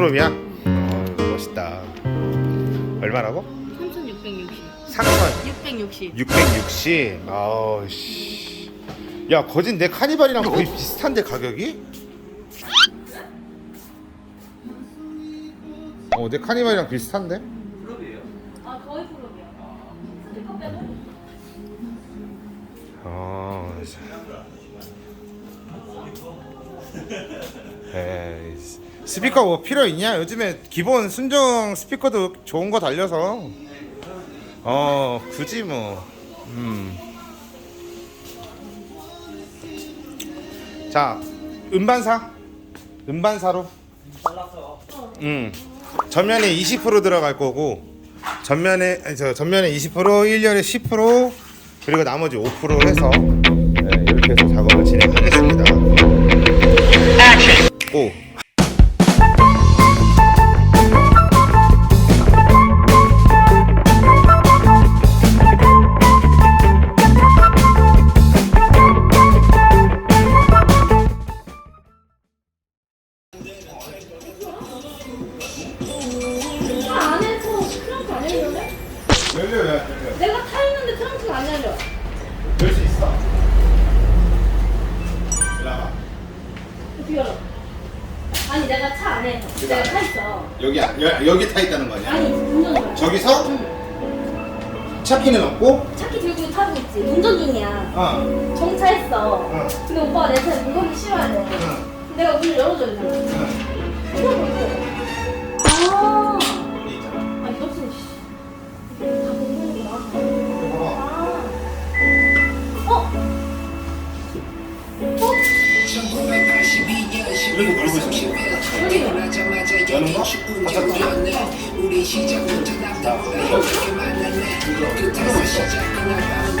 크롬이야? 어, 멋있다. 얼마라고? 3,660. 3천 660. 660. 아우 씨. 야 거진 내 카니발이랑 거의 비슷한데 가격이? 어, 내 카니발이랑 비슷한데? 아, 거의 프로비야. 스티커 빼고? 어. 에이, 스피커 뭐 필요 있냐? 요즘에 기본 순정 스피커도 좋은 거 달려서. 어 굳이 뭐. 음. 자 음반사? 음반사로? 음. 전면에 20% 들어갈 거고 전면에 저 전면에 20% 1년에 10% 그리고 나머지 5% 해서 해서 작업을 진행하겠습니다. 오. 차 안에서 트렁크 안 열려? 열려요, 열려. 내가 타 있는데 트렁크가 안 열려. 열어? 아니, 내가 차 안에 내가 타 있어. 여기 아- 여, 여기 타 있다는 거 아니야? 아니, 운전을. 저기서 응. 차키는 없고 차키 들고 타고 있지. 운전 중이야. 어. 정차했어. 응. 근데 오빠가 내 차에 실어야 돼. 응. 내가 문을 열어줘야 돼. 응. 이거 보이고. 아. 여기 있잖아. 아, 이것은 씨. 이게 다 공부구나. 이거 봐봐. 아. 어? 어? 이거 누르고 있습니다. 여는 거? 가자. 우리 시작부터 납득 이렇게 만났네. 끝에서 시작은 아까